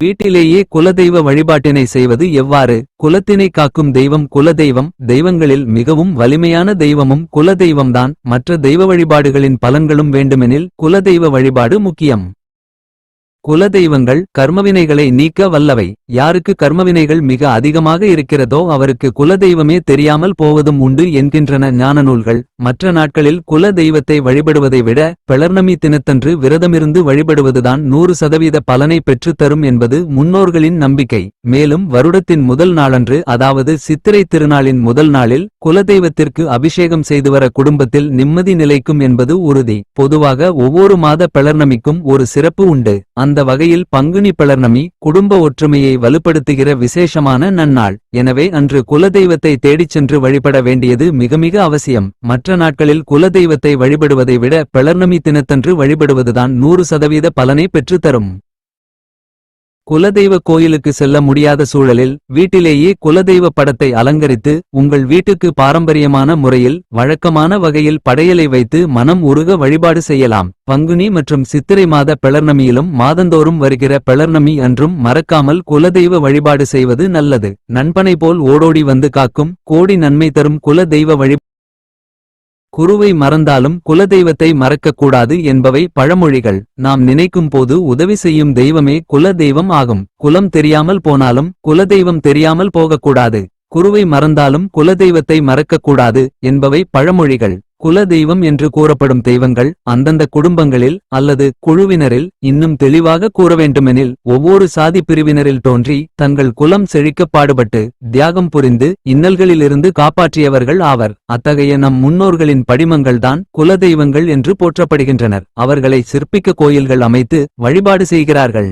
வீட்டிலேயே குலதெய்வ வழிபாட்டினை செய்வது எவ்வாறு? குலத்தினை காக்கும் தெய்வம் குலதெய்வம் தெய்வங்களில் மிகவும் வலிமையான தெய்வமும் குலதெய்வம்தான். மற்ற தெய்வ வழிபாடுகளின் பலன்களும் வேண்டுமெனில் குலதெய்வ வழிபாடு முக்கியம். குலதெய்வங்கள் கர்மவினைகளை நீக்க வல்லவை. யாருக்கு கர்மவினைகள் மிக அதிகமாக இருக்கிறதோ அவருக்கு குலதெய்வமே தெரியாமல் போவதும் உண்டு என்கின்றன ஞான நூல்கள் மற்ற நாட்களில் குல தெய்வத்தை வழிபடுவதை விட பிளர்ணமி தினத்தன்று விரதமிருந்து வழிபடுவதுதான் நூறு சதவீத பலனை பெற்றுத் தரும் என்பது முன்னோர்களின் நம்பிக்கை. மேலும் வருடத்தின் முதல் நாளன்று அதாவது சித்திரை திருநாளின் முதல் நாளில் குலதெய்வத்திற்கு அபிஷேகம் செய்து வர குடும்பத்தில் நிம்மதி நிலைக்கும் என்பது உறுதி. பொதுவாக ஒவ்வொரு மாத பிளர்ணமிக்கும் ஒரு சிறப்பு உண்டு. அந்த வகையில் பங்குனி பலர்ணமி குடும்ப ஒற்றுமையை வலுப்படுத்துகிற விசேஷமான நன்னாள். எனவே அன்று குலதெய்வத்தை தேடிச் சென்று வழிபட வேண்டியது மிக மிக அவசியம். மற்ற நாட்களில் குலதெய்வத்தை வழிபடுவதை விட பலர்ணமி தினத்தன்று வழிபடுவதுதான் நூறு சதவீத பலனை பெற்றுத் தரும் குலதெய்வ கோயிலுக்கு செல்ல முடியாத சூழலில் வீட்டிலேயே குலதெய்வ படத்தை அலங்கரித்து உங்கள் வீட்டுக்கு பாரம்பரியமான முறையில் வழக்கமான வகையில் படையலை வைத்து மனம் உருக வழிபாடு செய்யலாம். பங்குனி மற்றும் சித்திரை மாத பிளர்ணமியிலும் மாதந்தோறும் வருகிற பிளர்ணமி அன்றும் மறக்காமல் குலதெய்வ வழிபாடு செய்வது நல்லது. நண்பனை போல் ஓடோடி வந்து காக்கும் கோடி நன்மை தரும் குல தெய்வ வழி குருவை மறந்தாலும் குலதெய்வத்தை மறக்கக்கூடாது என்பவை பழமொழிகள். நாம் நினைக்கும் போது உதவி செய்யும் தெய்வமே குல தெய்வம் ஆகும். குலம் தெரியாமல் போனாலும் குலதெய்வம் தெரியாமல் போகக்கூடாது. குருவை மறந்தாலும் குலதெய்வத்தை மறக்கக்கூடாது என்பவை பழமொழிகள். குல தெய்வம் என்று கூறப்படும் தெய்வங்கள் அந்தந்த குடும்பங்களில் அல்லது குழுவினரில் இன்னும் தெளிவாக கூற வேண்டுமெனில் ஒவ்வொரு சாதி பிரிவினரில் தோன்றி தங்கள் குலம் செழிக்கப் பாடுபட்டு தியாகம் புரிந்து இன்னல்களிலிருந்து காப்பாற்றியவர்கள் ஆவர். அத்தகைய நம் முன்னோர்களின் படிமங்கள்தான் குலதெய்வங்கள் என்று போற்றப்படுகின்றனர். அவர்களை சிற்பிக்க கோயில்கள் அமைத்து வழிபாடு செய்கிறார்கள்.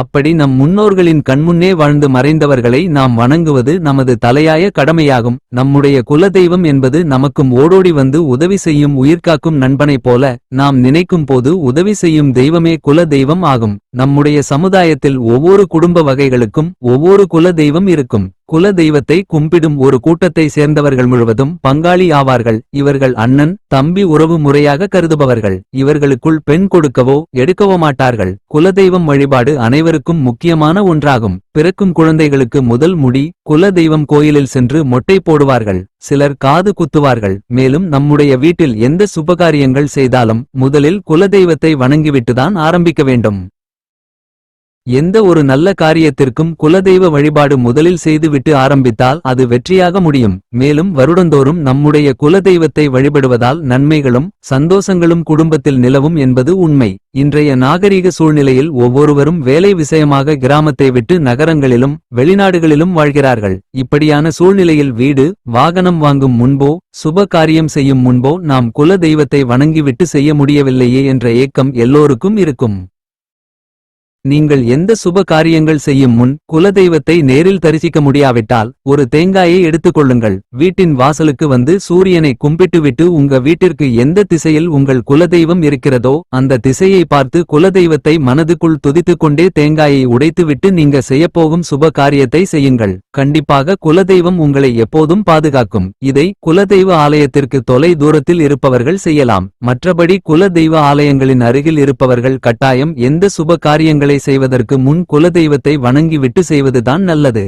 அப்படி நம் முன்னோர்களின் கண்முன்னே வாழ்ந்து மறைந்தவர்களை நாம் வணங்குவது நமது தலையாய கடமையாகும். நம்முடைய குலதெய்வம் என்பது நமக்கும் ஓடோடி வந்து உதவி செய்யும் உயிர்காக்கும் நண்பனைப் போல நாம் நினைக்கும் போது உதவி செய்யும் தெய்வமே குல தெய்வம் ஆகும். நம்முடைய சமுதாயத்தில் ஒவ்வொரு குடும்ப வகைகளுக்கும் ஒவ்வொரு குல தெய்வம் இருக்கும். குல தெய்வத்தை கும்பிடும் ஒரு கூட்டத்தை சேர்ந்தவர்கள் முழுவதும் பங்காளி ஆவார்கள். இவர்கள் அண்ணன் தம்பி உறவு முறையாக கருதுபவர்கள். இவர்களுக்குள் பெண் கொடுக்கவோ எடுக்கவோ மாட்டார்கள். குலதெய்வம் வழிபாடு அனைவருக்கும் முக்கியமான ஒன்றாகும். பிறக்கும் குழந்தைகளுக்கு முதல் முடி குல தெய்வம் கோயிலில் சென்று மொட்டை போடுவார்கள். சிலர் காது குத்துவார்கள். மேலும் நம்முடைய வீட்டில் எந்த சுபகாரியங்கள் செய்தாலும் முதலில் குலதெய்வத்தை வணங்கிவிட்டுதான் ஆரம்பிக்க வேண்டும். எந்த ஒரு நல்ல காரியத்திற்கும் குலதெய்வ வழிபாடு முதலில் செய்துவிட்டு ஆரம்பித்தால் அது வெற்றியாக முடியும். மேலும் வருடந்தோறும் நம்முடைய குலதெய்வத்தை வழிபடுவதால் நன்மைகளும் சந்தோஷங்களும் குடும்பத்தில் நிலவும் என்பது உண்மை. இன்றைய நாகரீக சூழ்நிலையில் ஒவ்வொருவரும் வேலை விஷயமாக கிராமத்தை விட்டு நகரங்களிலும் வெளிநாடுகளிலும் வாழ்கிறார்கள். இப்படியான சூழ்நிலையில் வீடு வாகனம் வாங்கும் முன்போ சுப காரியம் செய்யும் முன்போ நாம் குல தெய்வத்தை வணங்கிவிட்டு செய்ய முடியவில்லையே என்ற ஏக்கம் எல்லோருக்கும் இருக்கும். நீங்கள் எந்த சுப காரியங்கள் செய்யும் முன் குலதெய்வத்தை நேரில் தரிசிக்க முடியாவிட்டால் ஒரு தேங்காயை எடுத்துக்கொள்ளுங்கள். வீட்டின் வாசலுக்கு வந்து சூரியனை கும்பிட்டுவிட்டு உங்க வீட்டிற்கு எந்த திசையில் உங்கள் குலதெய்வம் இருக்கிறதோ அந்த திசையை பார்த்து குலதெய்வத்தை மனதுக்குள் துதித்துக் கொண்டே தேங்காயை உடைத்துவிட்டு நீங்க செய்யப்போகும் சுப காரியத்தை செய்யுங்கள். கண்டிப்பாக குலதெய்வம் உங்களை எப்போதும் பாதுகாக்கும். இதை குலதெய்வ ஆலயத்திற்கு தொலை தூரத்தில் இருப்பவர்கள் செய்யலாம். மற்றபடி குலதெய்வ ஆலயங்களின் அருகில் இருப்பவர்கள் கட்டாயம் எந்த சுப காரியங்கள் காரியங்களை செய்வதற்கு முன் குலதெய்வத்தை வணங்கிவிட்டு செய்வதுதான் நல்லது.